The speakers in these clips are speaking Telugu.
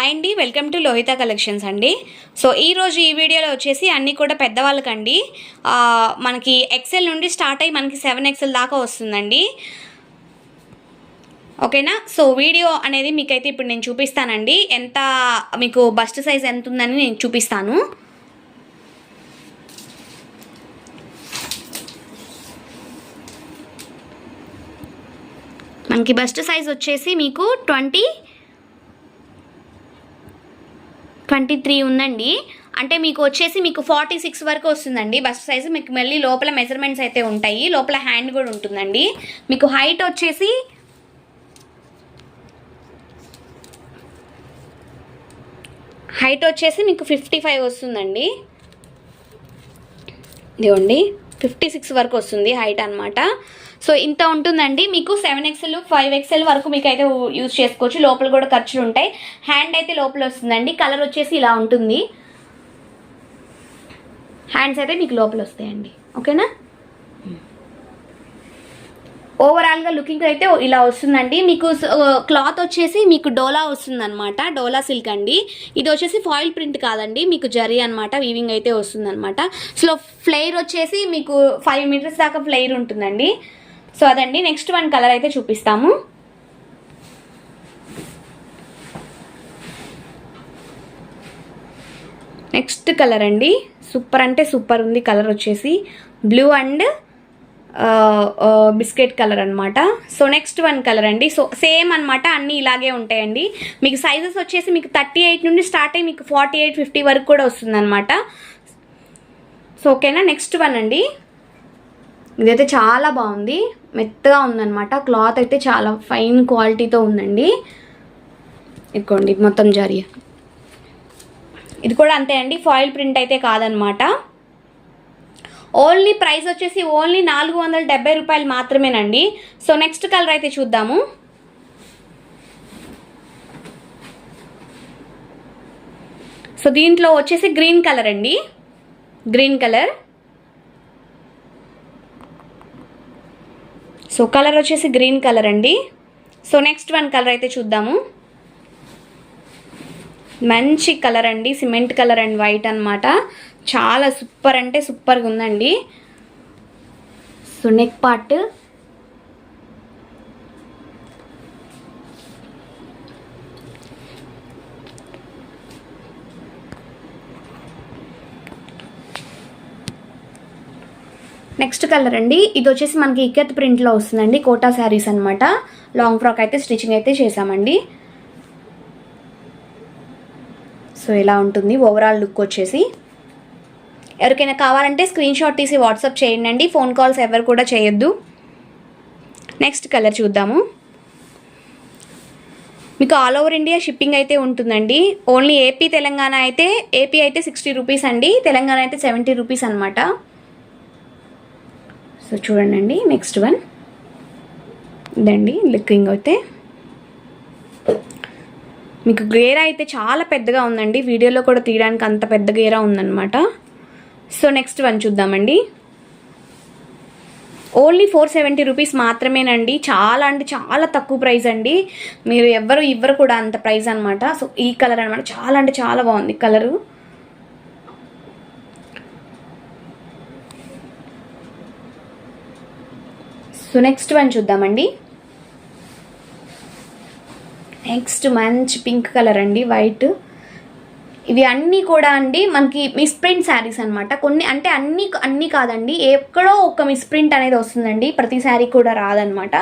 హాయ్ అండి వెల్కమ్ టు లోహిత కలెక్షన్స్ అండి. సో ఈరోజు ఈ వీడియోలో వచ్చేసి అన్నీ కూడా పెద్దవాళ్ళకండి. మనకి ఎక్సెల్ నుండి స్టార్ట్ అయ్యి మనకి సెవెన్ ఎక్సెల్ దాకా వస్తుందండి. ఓకేనా? సో వీడియో అనేది మీకైతే ఇప్పుడు నేను చూపిస్తానండి. ఎంత మీకు బస్ట్ సైజ్ ఎంత ఉందని నేను చూపిస్తాను. మనకి బస్ట్ సైజ్ వచ్చేసి మీకు ట్వంటీ ట్వంటీ త్రీ ఉందండి. అంటే మీకు వచ్చేసి మీకు ఫార్టీ సిక్స్ వరకు వస్తుందండి. బస్ట్ సైజు మీకు మళ్ళీ లోపల మెజర్మెంట్స్ అయితే ఉంటాయి. లోపల హ్యాండ్ కూడా ఉంటుందండి. మీకు హైట్ వచ్చేసి హైట్ వచ్చేసి మీకు ఫిఫ్టీ ఫైవ్ వస్తుందండి. ఇదిగోండి. ఫిఫ్టీ సిక్స్ వరకు వస్తుంది హైట్ అన్నమాట. సో ఇంత ఉంటుందండి. మీకు సెవెన్ ఎక్స్ఎల్ ఫైవ్ ఎక్స్ఎల్ వరకు మీకు అయితే యూజ్ చేసుకోవచ్చు. లోపల కూడా ఖర్చులు ఉంటాయి. హ్యాండ్ అయితే లోపల వస్తుందండి. కలర్ వచ్చేసి ఇలా ఉంటుంది. హ్యాండ్స్ అయితే మీకు లోపల వస్తాయండి. ఓకేనా ఓవరాల్గా లుకింగ్ అయితే ఇలా వస్తుందండి. మీకు క్లాత్ వచ్చేసి మీకు డోలా వస్తుంది అనమాట డోలా సిల్క్ అండి. ఇది వచ్చేసి ఫాయిల్ ప్రింట్ కాదండి. మీకు జరీ అనమాట వీవింగ్ అయితే వస్తుంది అనమాట సో ఫ్లెయిర్ వచ్చేసి మీకు ఫైవ్ మీటర్స్ దాకా ఫ్లెయిర్ ఉంటుందండి. సో అదండి. నెక్స్ట్ వన్ కలర్ అయితే చూపిస్తాము. నెక్స్ట్ కలర్ అండి. సూపర్ అంటే సూపర్ ఉంది. కలర్ వచ్చేసి బ్లూ అండ్ బిస్కెట్ కలర్ అనమాట సో నెక్స్ట్ వన్ కలర్ అండి. సో సేమ్ అనమాట అన్నీ ఇలాగే ఉంటాయండి. మీకు సైజెస్ వచ్చేసి మీకు థర్టీ ఎయిట్ నుండి స్టార్ట్ అయ్యి మీకు ఫార్టీ ఎయిట్ ఫిఫ్టీ వరకు కూడా వస్తుందన్నమాట. సో ఓకేనా నెక్స్ట్ వన్ అండి. ఇదైతే చాలా బాగుంది. మెత్తగా ఉందన్నమాట. క్లాత్ అయితే చాలా ఫైన్ క్వాలిటీతో ఉందండి. ఇదిగోండి మొత్తం జరియ ఇది కూడా అంతే అండి. ఫాయిల్ ప్రింట్ అయితే కాదనమాట ఓన్లీ ప్రైస్ వచ్చేసి ఓన్లీ నాలుగు వందల డెబ్బై రూపాయలు మాత్రమేనండి. సో నెక్స్ట్ కలర్ అయితే చూద్దాము. సో దీంట్లో వచ్చేసి గ్రీన్ కలర్ అండి. Green colour. సో కలర్ వచ్చేసి గ్రీన్ కలర్ అండి. సో నెక్స్ట్ వన్ కలర్ అయితే చూద్దాము. మంచి కలర్ అండి సిమెంట్ కలర్ అండ్ వైట్ అన్నమాట. చాలా సూపర్ అంటే సూపర్గా ఉందండి. So neck part. Next colour అండి. ఇది వచ్చేసి మనకి ఇక్కత్ ప్రింట్లో వస్తుందండి. కోటా శారీస్ అనమాట లాంగ్ ఫ్రాక్ అయితే స్టిచ్చింగ్ అయితే చేసామండి సో ఇలా ఉంటుంది. ఓవరాల్ లుక్ వచ్చేసి. ఎవరికైనా కావాలంటే స్క్రీన్ షాట్ తీసి వాట్సాప్ చేయండి ఫోన్ కాల్స్ ఎవరు కూడా చేయొద్దు. నెక్స్ట్ కలర్ చూద్దాము. మీకు ఆల్ ఓవర్ ఇండియా షిప్పింగ్ అయితే ఉంటుందండి. ఓన్లీ ఏపీ తెలంగాణ అయితే ఏపీ అయితే సిక్స్టీ రూపీస్ అండి. తెలంగాణ అయితే సెవెంటీ రూపీస్ అనమాట సో చూడండి నెక్స్ట్ వన్ ఇదండి లుకింగ్ అయితే. మీకు గేరా అయితే చాలా పెద్దగా ఉందండి. వీడియోలో కూడా తీయడానికి అంత పెద్ద గేరా ఉందన్నమాట. సో నెక్స్ట్ వన్ చూద్దామండి. ఓన్లీ ఫోర్ సెవెంటీ రూపీస్ మాత్రమేనండి. చాలా అంటే చాలా తక్కువ ప్రైస్ అండి. మీరు ఎవ్వరు ఇవ్వరు కూడా అంత ప్రైస్ అనమాట సో ఈ కలర్ అనమాట చాలా అంటే చాలా బాగుంది కలరు సో నెక్స్ట్ వన్ చూద్దామండి. నెక్స్ట్ మంచి పింక్ కలర్ అండి. వైట్ ఇవి అన్నీ కూడా అండి మనకి మిస్ప్రింట్ శారీస్ అనమాట కొన్ని అంటే అన్ని అన్నీ కాదండి. ఎక్కడో ఒక మిస్ప్రింట్ అనేది వస్తుందండి. ప్రతి శారీ కూడా రాదనమాట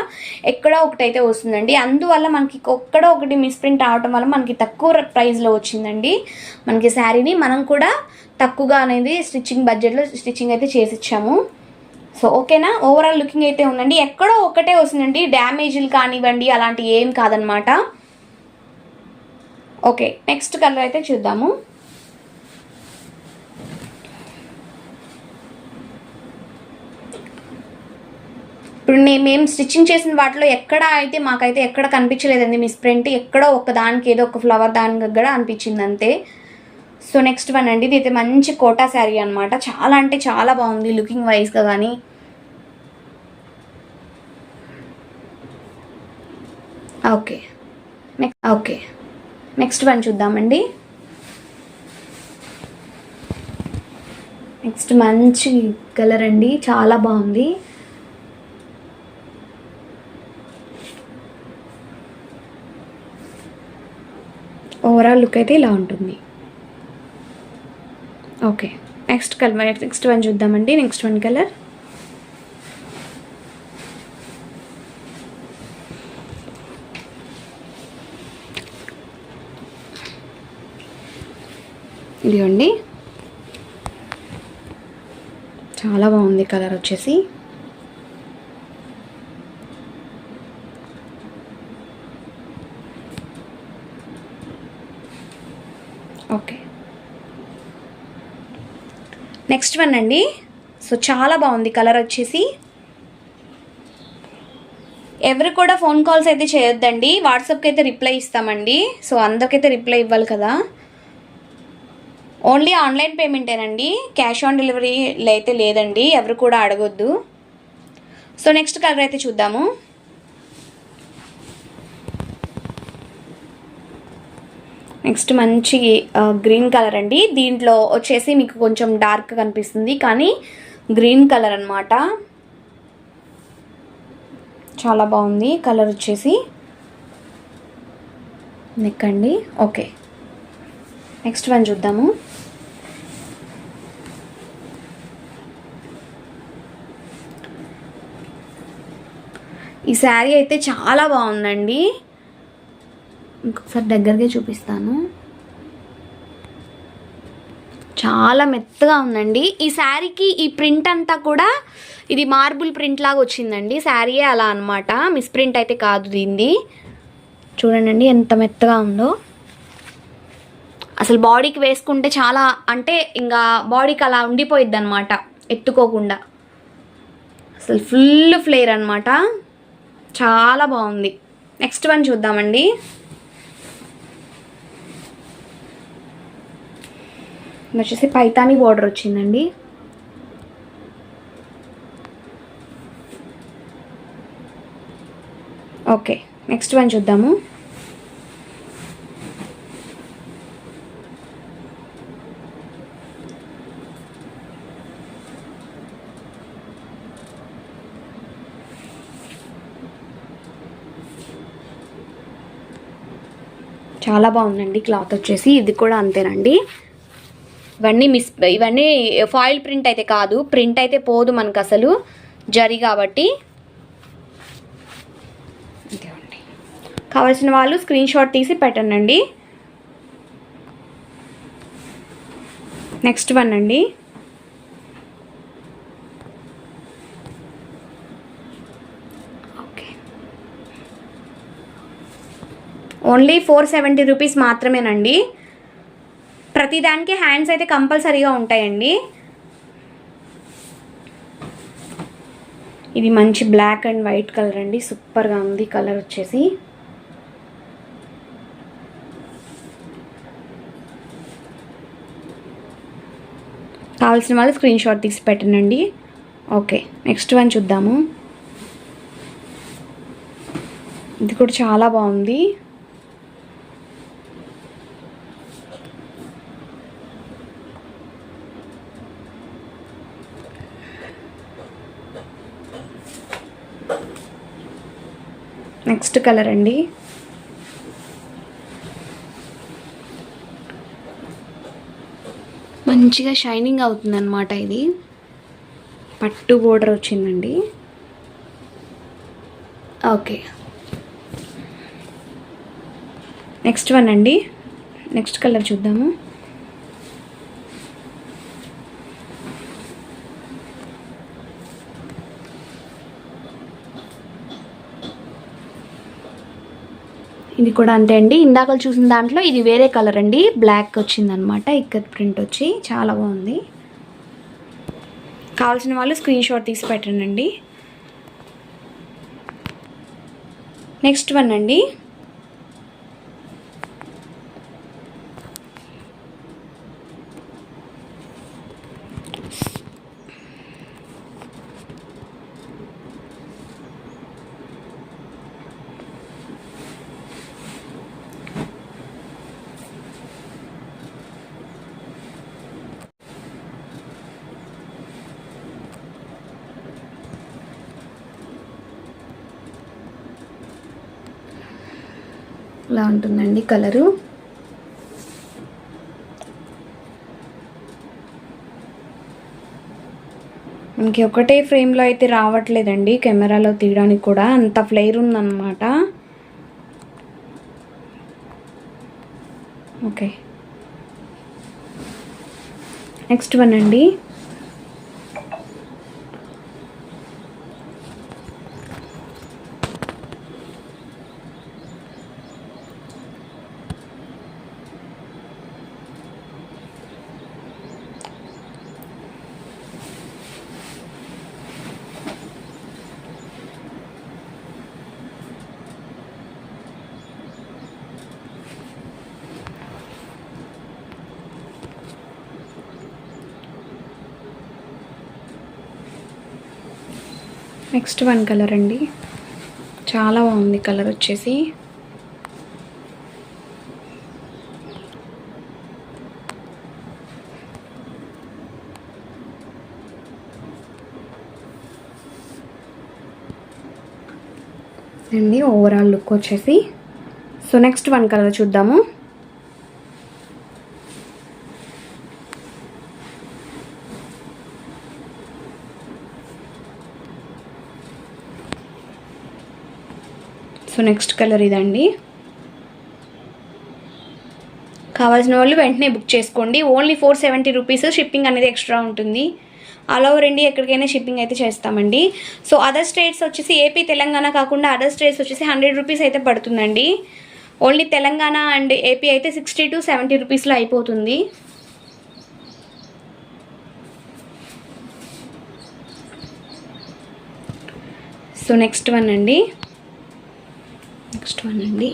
ఎక్కడో ఒకటైతే వస్తుందండి. అందువల్ల మనకి ఒక్కడో ఒకటి మిస్ప్రింట్ రావటం వల్ల మనకి తక్కువ ప్రైస్లో వచ్చిందండి మనకి శారీని. మనం కూడా తక్కువగా అనేది స్టిచ్చింగ్ బడ్జెట్లో స్టిచ్చింగ్ అయితే చేసి ఇచ్చాము. సో ఓకేనా? ఓవరాల్ లుకింగ్ అయితే ఉందండి. ఎక్కడో ఒకటే వస్తుందండి. డ్యామేజ్లు కానివ్వండి అలాంటి ఏం కాదనమాట ఓకే నెక్స్ట్ కలర్ అయితే చూద్దాము. ఇప్పుడు నేను మేము స్టిచ్చింగ్ చేసిన వాటిలో ఎక్కడ అయితే మాకైతే ఎక్కడ కనిపించలేదండి మిస్ ప్రింట్ ఎక్కడో ఒక దానికి ఏదో ఒక ఫ్లవర్ దానికి కూడా అనిపించింది అంతే. సో నెక్స్ట్ వన్ అండి ఇది అయితే మంచి కోటా శారీ అనమాట చాలా అంటే చాలా బాగుంది లుకింగ్ వైజ్గా కానీ okay. Next okay. Next one చూద్దామండి. నెక్స్ట్ మంచి కలర్ అండి చాలా బాగుంది. ఓవరాల్ లుక్ అయితే ఇలా ఉంటుంది. Okay next colour next one చూద్దామండి. నెక్స్ట్ వన్ కలర్ ఇదిగోండి. చాలా బాగుంది కలర్ వచ్చేసి ఓకే నెక్స్ట్ వన్ అండి. సో చాలా బాగుంది. కలర్ వచ్చేసి. ఎవరు కూడా ఫోన్ కాల్స్ అయితే చేయొద్దండి. వాట్సాప్కి అయితే రిప్లై ఇస్తామండి. సో అందరికైతే రిప్లై ఇవ్వాలి కదా. ఓన్లీ ఆన్లైన్ పేమెంటేనండి క్యాష్ ఆన్ డెలివరీ అయితే లేదండి. ఎవరు కూడా అడగొద్దు. సో నెక్స్ట్ కలర్ అయితే చూద్దాము. నెక్స్ట్ మంచి గ్రీన్ కలర్ అండి. దీంట్లో వచ్చేసి మీకు కొంచెం డార్క్ కనిపిస్తుంది కానీ గ్రీన్ కలర్ అనమాట చాలా బాగుంది కలర్ వచ్చేసి. నెక్ అండి. ఓకే. నెక్స్ట్ వన్ చూద్దాము. ఈ శారీ అయితే చాలా బాగుందండి. ఇంకొకసారి దగ్గరగా చూపిస్తాను. చాలా మెత్తగా ఉందండి. ఈ శారీకి ఈ ప్రింట్ అంతా కూడా ఇది మార్బుల్ ప్రింట్ లాగా వచ్చిందండి. శారీయే అలా అనమాట మిస్ ప్రింట్ అయితే కాదు దీన్ని చూడండి ఎంత మెత్తగా ఉందో. అసలు బాడీకి వేసుకుంటే చాలా అంటే ఇంకా బాడీకి అలా ఉండిపోయిద్ది అనమాట ఎత్తుకోకుండా. అసలు ఫుల్ ఫ్లేర్ అనమాట చాలా బాగుంది. నెక్స్ట్ వన్ చూద్దామండి. వచ్చేసి పైతాని బార్డర్ వచ్చిందండి. ఓకే నెక్స్ట్ వన్ చూద్దాము. చాలా బాగుందండి క్లాత్ వచ్చేసి ఇది కూడా అంతేనండి. ఇవన్నీ మిస్ ఇవన్నీ ఫాయిల్ ప్రింట్ అయితే కాదు ప్రింట్ అయితే పోదు మనకు అసలు. జరి కాబట్టి. కావాల్సిన వాళ్ళు స్క్రీన్ షాట్ తీసి పెట్టండి నెక్స్ట్ వన్ అండి. Okay. Only four seventy rupees మాత్రమేనండి. ప్రతిదానికి హ్యాండ్స్ అయితే కంపల్సరీగా ఉంటాయండి. ఇది మంచి బ్లాక్ అండ్ వైట్ కలర్ అండి. సూపర్గా ఉంది కలర్ వచ్చేసి. కావాల్సిన వాళ్ళు స్క్రీన్ షాట్ తీసి పెట్టనండి. ఓకే నెక్స్ట్ వన్ చూద్దాము. ఇది కూడా చాలా బాగుంది. నెక్స్ట్ కలర్ అండి. మంచిగా షైనింగ్ అవుతుందన్నమాట ఇది. పట్టు బోర్డర్ వచ్చిందండి. ఓకే. నెక్స్ట్ వన్ అండి. నెక్స్ట్ కలర్ చూద్దాము. ఇది కూడా అంతే అండి. ఇందాక చూసిన దాంట్లో ఇది వేరే కలర్ అండి. బ్లాక్ వచ్చిందనమాట. ఇక్కడ ప్రింట్ వచ్చి చాలా బాగుంది. కావాల్సిన వాళ్ళు స్క్రీన్ షాట్ తీసి పెట్టండి. నెక్స్ట్ వన్ అండి. ఇలా ఉంటుందండి కలరు. మనకి ఒకటే ఫ్రేమ్లో అయితే రావట్లేదండి కెమెరాలో తీయడానికి కూడా. అంత ఫ్లేర్ ఉందన్నమాట. ఓకే. నెక్స్ట్ వన్ అండి. నెక్స్ట్ వన్ కలర్ అండి. చాలా బాగుంది కలర్ వచ్చేసి. అండి ఓవరాల్ లుక్ వచ్చేసి. సో నెక్స్ట్ వన్ కలర్ చూద్దాము. సో నెక్స్ట్ కలర్ ఇదండి. కావాల్సిన వాళ్ళు వెంటనే బుక్ చేసుకోండి. Only four seventy rupees shipping అనేది ఎక్స్ట్రా ఉంటుంది. ఆల్ ఓవర్ ఇండియా ఎక్కడికైనా షిప్పింగ్ అయితే చేస్తామండి. సో అదర్ స్టేట్స్ వచ్చేసి ఏపీ తెలంగాణ కాకుండా అదర్ స్టేట్స్ వచ్చేసి హండ్రెడ్ రూపీస్ అయితే పడుతుందండి. ఓన్లీ తెలంగాణ అండ్ ఏపీ అయితే సిక్స్టీ టు సెవెంటీ రూపీస్లో అయిపోతుంది. సో నెక్స్ట్ వన్ అండి. నెక్స్ట్ వన్ అండి.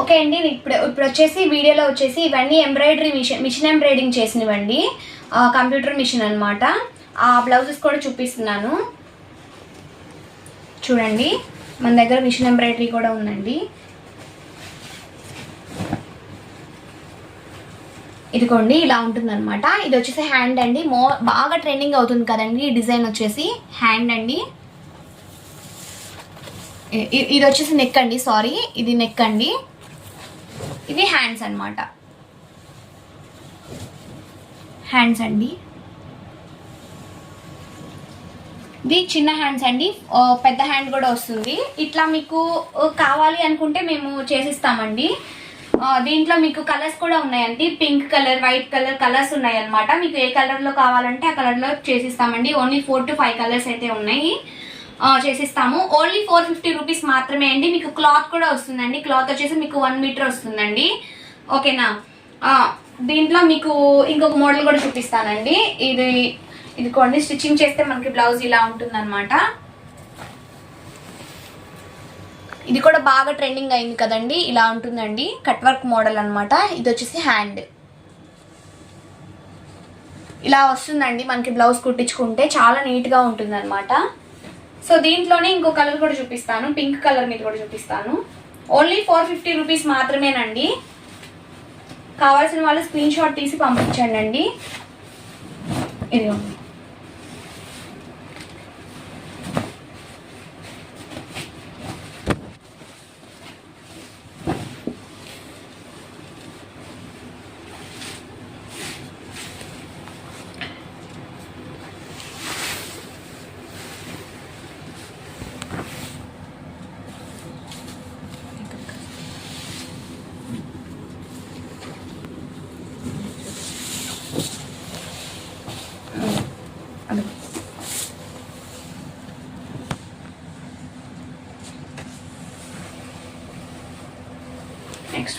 ఓకే అండి ఇప్పుడు ఇప్పుడు వచ్చేసి వీడియోలో వచ్చేసి ఇవన్నీ ఎంబ్రాయిడరీ మిషన్ మిషన్ ఎంబ్రాయిడింగ్ చేసినవండి. కంప్యూటర్ మిషన్ అనమాట ఆ బ్లౌజెస్ కూడా చూపిస్తున్నాను. చూడండి మన దగ్గర మిషన్ ఎంబ్రాయిడరీ కూడా ఉందండి. ఇదిగోండి ఇలా ఉంటుందన్నమాట. ఇది వచ్చేసి హ్యాండ్ అండి. మో బాగా ట్రెండింగ్ అవుతుంది కదండి. ఈ డిజైన్ వచ్చేసి హ్యాండ్ అండి. ఇది వచ్చేసి నెక్ అండి సారీ ఇది నెక్ అండి. ఇది హ్యాండ్స్ అన్నమాట. హ్యాండ్స్ అండి. ఇది చిన్న హ్యాండ్స్ అండి. పెద్ద హ్యాండ్ కూడా వస్తుంది. ఇట్లా మీకు కావాలి అనుకుంటే మేము చేసిస్తామండి. దీంట్లో మీకు కలర్స్ కూడా ఉన్నాయండి. Pink colour white colour colours ఉన్నాయి అనమాట మీకు ఏ కలర్లో కావాలంటే ఆ కలర్లో చేసిస్తామండి. Only four to five colours అయితే ఉన్నాయి. చేసిస్తాము. ఓన్లీ ఫోర్ ఫిఫ్టీ రూపీస్ మాత్రమే అండి. మీకు క్లాత్ కూడా వస్తుందండి. క్లాత్ వచ్చేసి మీకు వన్ మీటర్ వస్తుందండి. ఓకేనా? దీంట్లో మీకు ఇంకొక మోడల్ కూడా చూపిస్తానండి. ఇది ఇది కొన్ని స్టిచ్చింగ్ చేస్తే మనకి బ్లౌజ్ ఇలా ఉంటుందన్నమాట. ఇది కూడా బాగా ట్రెండింగ్ అయింది కదండి. ఇలా ఉంటుందండి. కట్ వర్క్ మోడల్ అనమాట ఇది వచ్చేసి హ్యాండ్. ఇలా వస్తుందండి. మనకి బ్లౌజ్ కుట్టించుకుంటే చాలా నీట్గా ఉంటుంది అనమాట సో దీంట్లోనే ఇంకో కలర్ కూడా చూపిస్తాను. పింక్ కలర్ మీద కూడా చూపిస్తాను. ఓన్లీ ఫోర్ ఫిఫ్టీ రూపీస్ మాత్రమేనండి. కావాల్సిన వాళ్ళు స్క్రీన్ షాట్ తీసి పంపించండి అండి ఇది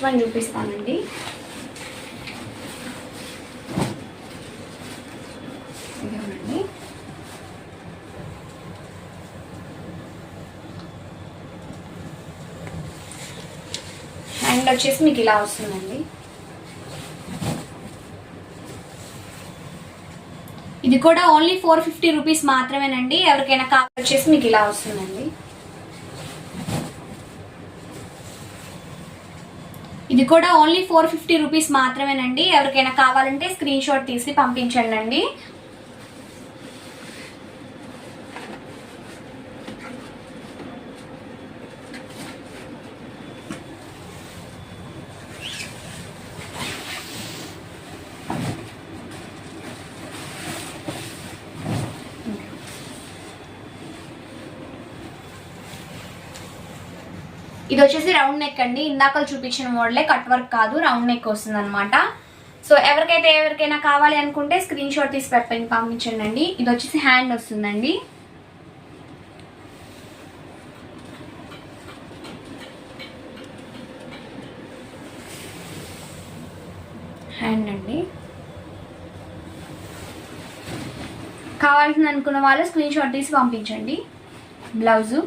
నెక్స్ట్ వన్ చూపిస్తానండి. ఇదేనండి హ్యాండ్ వచ్చేసి మీకు ఇలా వస్తుందండి. ఇది కూడా ఓన్లీ ఫోర్ ఫిఫ్టీ రూపీస్ మాత్రమేనండి. ఎవరికైనా కావాలి వచ్చేసి మీకు ఇలా వస్తుందండి. ఇది కూడా ఓన్లీ ఫోర్ ఫిఫ్టీ రూపీస్ మాత్రమేనండి. ఎవరికైనా కావాలంటే స్క్రీన్ షాట్ తీసి పంపించండి అండి ఇది వచ్చేసి రౌండ్ నెక్ అండి. ఇందాకలు చూపించిన మోడలే కట్ వర్క్ కాదు రౌండ్ నెక్ వస్తుంది అనమాట సో ఎవరికైతే ఎవరికైనా కావాలి అనుకుంటే స్క్రీన్ షాట్ తీసి పెట్టండి పంపించండి అండి ఇది వచ్చేసి హ్యాండ్ వస్తుందండి. హ్యాండ్ అండి. కావాల్సింది అనుకున్న వాళ్ళు స్క్రీన్ షాట్ తీసి పంపించండి. బ్లౌజు